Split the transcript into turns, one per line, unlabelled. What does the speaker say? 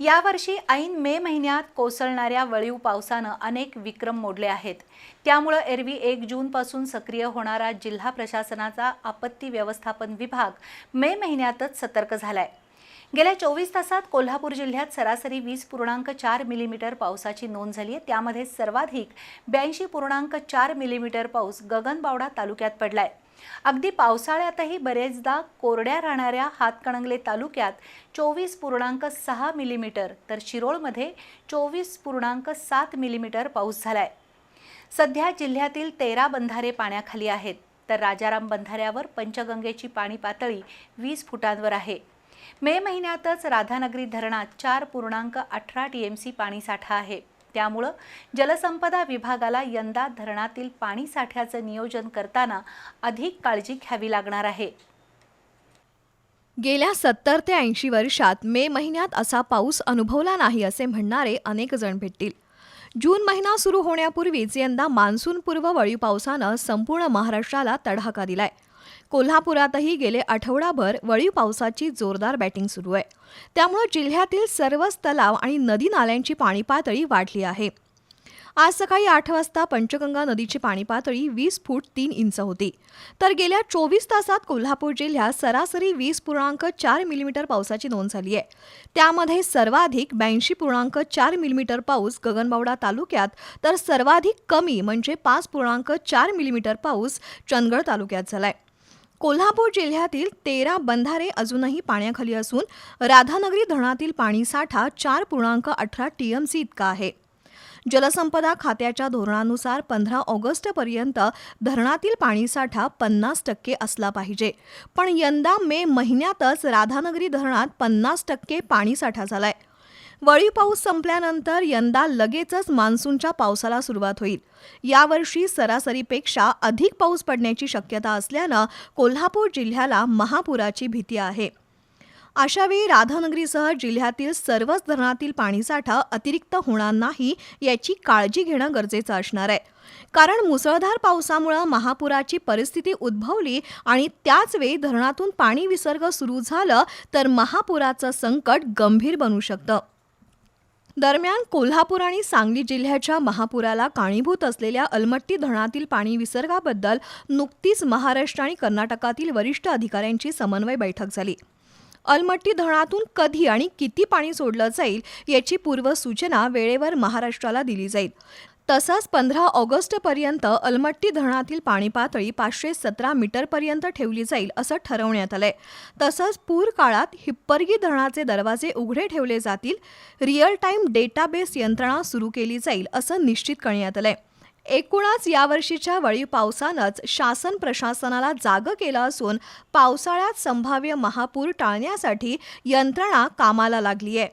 यावर्षी ऐन मे महिन्यात कोसळणाऱ्या वळीव पावसानं अनेक विक्रम मोडले आहेत. त्यामुळं एरवी एक जूनपासून सक्रिय होणारा जिल्हा प्रशासनाचा आपत्ती व्यवस्थापन विभाग मे महिन्यातच सतर्क झालाय. गेल्या चोवीस तासात कोल्हापूर जिल्ह्यात सरासरी वीस पूर्णांक चार मिलीमीटर पावसाची नोंद झाली आहे. त्यामध्ये सर्वाधिक ब्याऐंशी पूर्णांक चार मिलीमीटर पाऊस गगनबावडा तालुक्यात पडलाय. अगदी पावसाळ्यातही बरेचदा कोरड्या राहणाऱ्या हातकणंगले तालुक्यात चोवीस पूर्णांक सहा मिलीमीटर तर शिरोळमध्ये चोवीस पूर्णांक सात मिलीमीटर पाऊस झालाय. सध्या जिल्ह्यातील तेरा बंधारे पाण्याखाली आहेत तर राजाराम बंधाऱ्यावर पंचगंगेची पाणी पातळी वीस फुटांवर आहे. मे महिन्यातच राधानगरी धरणात चार पूर्णांक अठरा टी एम सी पाणीसाठा आहे. त्यामुळं जलसंपदा विभागाला यंदा धरणातील पाणी साठ्याचं नियोजन करताना अधिक काळजी घ्यावी लागणार आहे.
गेल्या सत्तर ते ऐंशी वर्षात मे महिन्यात असा पाऊस अनुभवला नाही असे म्हणणारे अनेक जण भेटतील. जून महिना सुरू होण्यापूर्वीच यंदा मान्सूनपूर्व वळीव पावसानं संपूर्ण महाराष्ट्राला तडाखा दिलाय. कोल्हापुरातही गेले आठवडाभर वळीव पावसाची जोरदार बॅटिंग सुरू आहे. त्यामुळे जिल्ह्यातील सर्वच तलाव आणि नदी नाल्यांची पाणी पातळी वाढली आहे. आज सकाळी आठ वाजता पंचगंगा नदीची पाणी पातळी वीस फूट तीन इंच होती. तर गेल्या चोवीस तासात कोल्हापूर जिल्ह्यात सरासरी वीस पूर्णांक चार मिलीमीटर पावसाची नोंद झाली आहे. त्यामध्ये सर्वाधिक ब्याऐंशी पूर्णांक चार मिलीमीटर पाऊस गगनबावडा तालुक्यात तर सर्वाधिक कमी म्हणजे पाच पूर्णांक चार मिलीमीटर पाऊस चंदगड तालुक्यात झालाय. कोल्हापूर जिल्ह्यातील तेरा बंधारे अजूनही पाण्याखाली असून राधानगरी धरणातील पाणीसाठा चार पूर्णांक अठरा टीएमसी इतका आहे. जलसंपदा खात्याच्या धोरणानुसार पंधरा ऑगस्टपर्यंत धरणातील पाणीसाठा पन्नास टक्के असला पाहिजे. पण यंदा मे महिन्यातच राधानगरी धरणात पन्नास टक्के पाणीसाठा झालाय. वळी पाऊस संपल्यानंतर यंदा लगेचच मान्सूनच्या पावसाला सुरुवात होईल. यावर्षी सरासरीपेक्षा अधिक पाऊस पडण्याची शक्यता असल्यानं कोल्हापूर जिल्ह्याला महापुराची भीती आहे. अशावेळी राधानगरीसह जिल्ह्यातील सर्वच धरणातील पाणीसाठा अतिरिक्त होणार नाही याची काळजी घेणं गरजेचं असणार आहे. कारण मुसळधार पावसामुळं महापुराची परिस्थिती उद्भवली आणि त्याचवेळी धरणातून पाणी विसर्ग सुरू झालं तर महापुराचं संकट गंभीर बनू शकतं. दरम्यान कोल्हापूर आणि सांगली जिल्ह्याच्या महापुराला कारणीभूत असलेल्या अलमट्टी धरणातील पाणी विसर्गाबद्दल नुकतीच महाराष्ट्र आणि कर्नाटकातील वरिष्ठ अधिकाऱ्यांची समन्वय बैठक झाली. अलमट्टी धरणातून कधी आणि किती पाणी सोडलं जाईल याची पूर्वसूचना वेळेवर महाराष्ट्राला दिली जाईल. तसंच पंधरा ऑगस्टपर्यंत अलमट्टी धरणातील पाणी पातळी पाचशे सतरा मीटरपर्यंत ठेवली जाईल असं ठरवण्यात आलंय. तसंच पूर काळात हिप्परगी धरणाचे दरवाजे उघडे ठेवले जातील. रिअल टाईम डेटाबेस यंत्रणा सुरू केली जाईल असं निश्चित करण्यात आलंय. एकूणच यावर्षीच्या वळी पावसानंच शासन प्रशासनाला जागं केलं असून पावसाळ्यात संभाव्य महापूर टाळण्यासाठी यंत्रणा कामाला लागली आहे